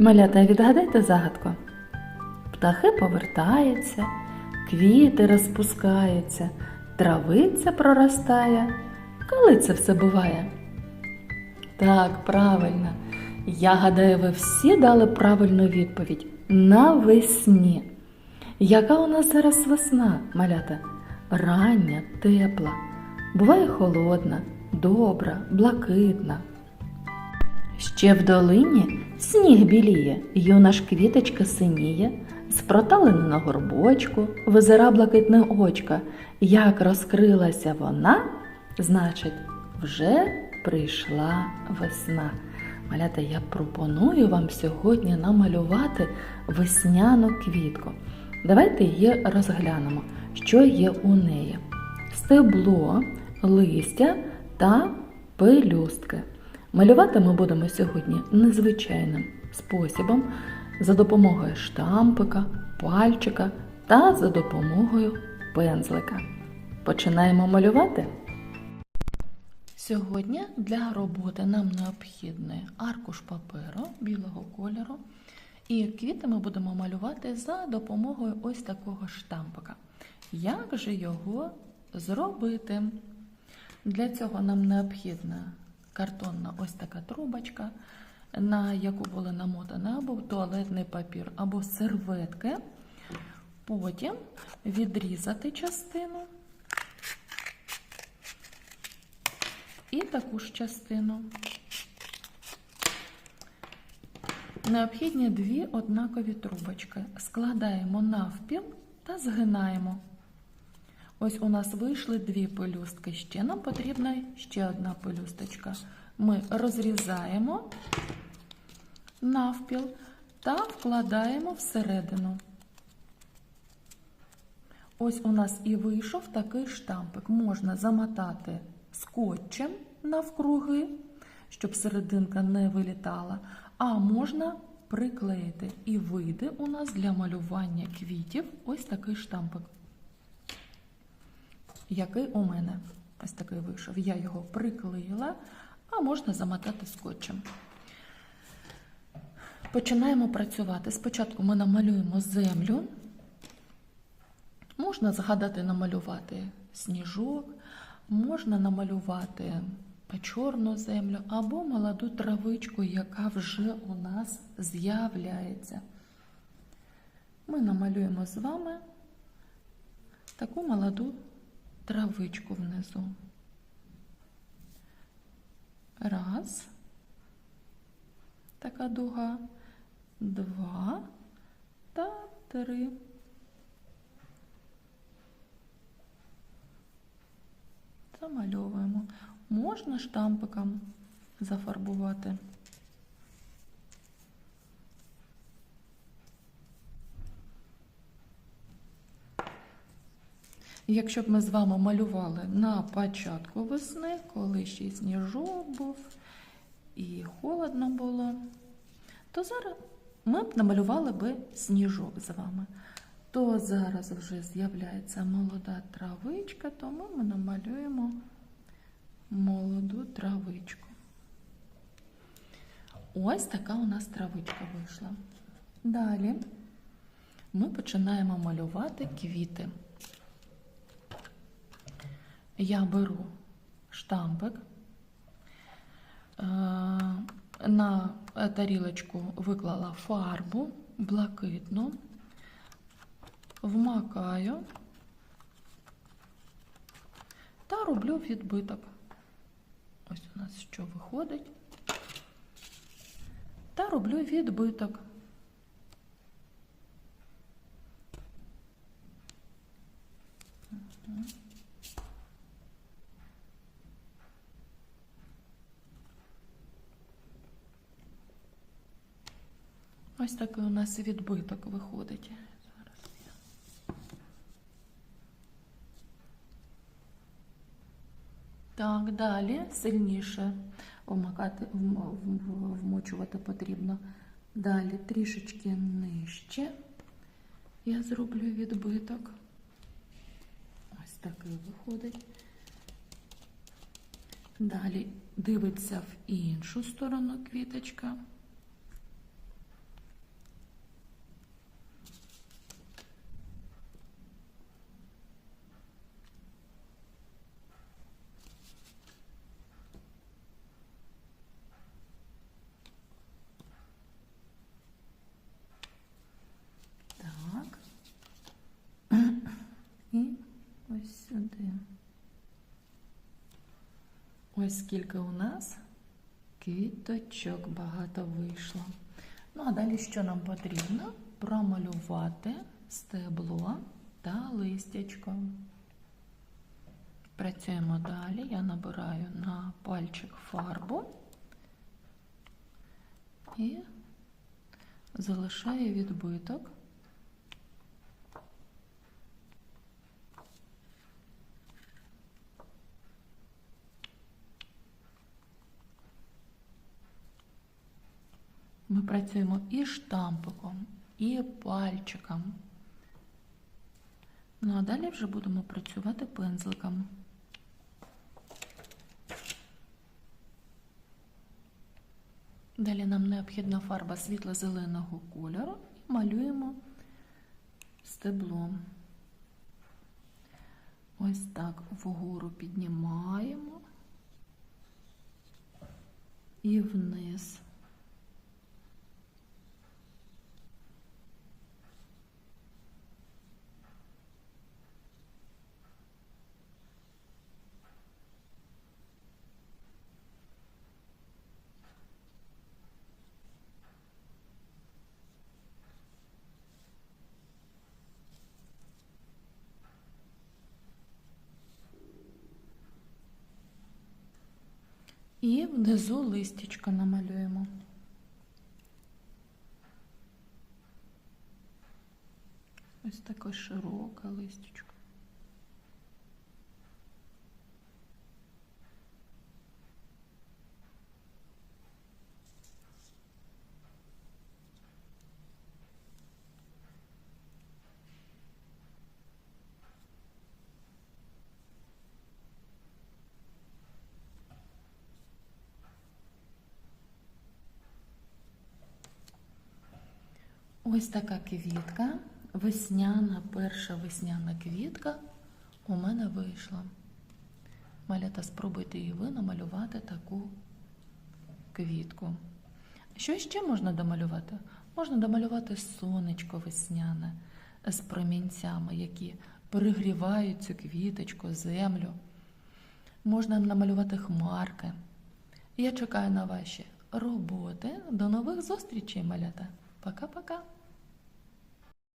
Малята, відгадайте загадку. Птахи повертаються, квіти розпускаються, травиця проростає. Коли це все буває? Так, правильно. Я гадаю, ви всі дали правильну відповідь навесні. Яка у нас зараз весна, малята? Рання, тепла, буває холодна, добра, блакитна. Ще в долині сніг біліє, юна ж квіточка синіє, з проталини на горбочку визира блакитне очка. Як розкрилася вона, значить, вже прийшла весна. Малята, я пропоную вам сьогодні намалювати весняну квітку. Давайте її розглянемо, що є у неї: стебло, листя та пелюстки. Малювати ми будемо сьогодні незвичайним способом за допомогою штампика, пальчика та за допомогою пензлика. Починаємо малювати. Сьогодні для роботи нам необхідний аркуш паперу білого кольору. І квіти ми будемо малювати за допомогою ось такого штампика. Як же його зробити? Для цього нам необхідна картонна ось така трубочка, на яку були намотані або туалетний папір, або серветки. Потім відрізати частину і таку ж частину. Необхідні дві однакові трубочки. Складаємо навпіл та згинаємо. Ось у нас вийшли дві пелюстки. Ще нам потрібна ще одна пелюсточка. Ми розрізаємо навпіл та вкладаємо всередину. Ось у нас і вийшов такий штампик. Можна замотати скотчем навкруги, щоб серединка не вилітала, а можна приклеїти. І вийде у нас для малювання квітів ось такий штампик який у мене ось такий вийшов. Я його приклеїла, а можна замотати скотчем. Починаємо працювати. Спочатку ми намалюємо землю. Можна згадати намалювати сніжок, можна намалювати чорну землю або молоду травичку, яка вже у нас з'являється. Ми намалюємо з вами таку молоду травичку внизу. Раз. Така дуга. Два та три. Замальовуємо. Можна штампиком зафарбувати. Якщо б ми з вами малювали на початку весни, коли ще й сніжок був і холодно було, то зараз ми б намалювали би сніжок з вами. То зараз вже з'являється молода травичка, тому ми намалюємо молоду травичку. Ось така у нас травичка вийшла. Далі ми починаємо малювати квіти. Я беру штампик, е, на тарілочку виклала фарбу блакитну, вмакаю та роблю відбиток. Ось у нас що виходить. Та роблю відбиток. Ось такий у нас відбиток виходить. Зараз я. Так, далі сильніше вмакати, вмочувати потрібно. Далі трішечки нижче я зроблю відбиток. Ось такий виходить. Далі дивиться в іншу сторону квіточка. Так. І ось сюди. Ось скільки у нас квіточок багато вийшло. Ну, а далі що нам потрібно? Промалювати стебло та листячко. Працюємо далі. Я набираю на пальчик фарбу і залишаю відбиток. Ми працюємо і штампиком, і пальчиком. Ну а далі вже будемо працювати пензликом. Далі нам необхідна фарба світло-зеленого кольору і малюємо стебло. Ось так вгору піднімаємо і вниз. І внизу листячко намалюємо. Ось таке широке листячко. Ось така квітка, весняна, перша весняна квітка у мене вийшла. Малята, спробуйте і ви намалювати таку квітку. Що ще можна домалювати? Можна домалювати сонечко весняне з промінцями, які перегрівають цю квіточку, землю. Можна намалювати хмарки. Я чекаю на ваші роботи. До нових зустрічей, малята! Пока-пока!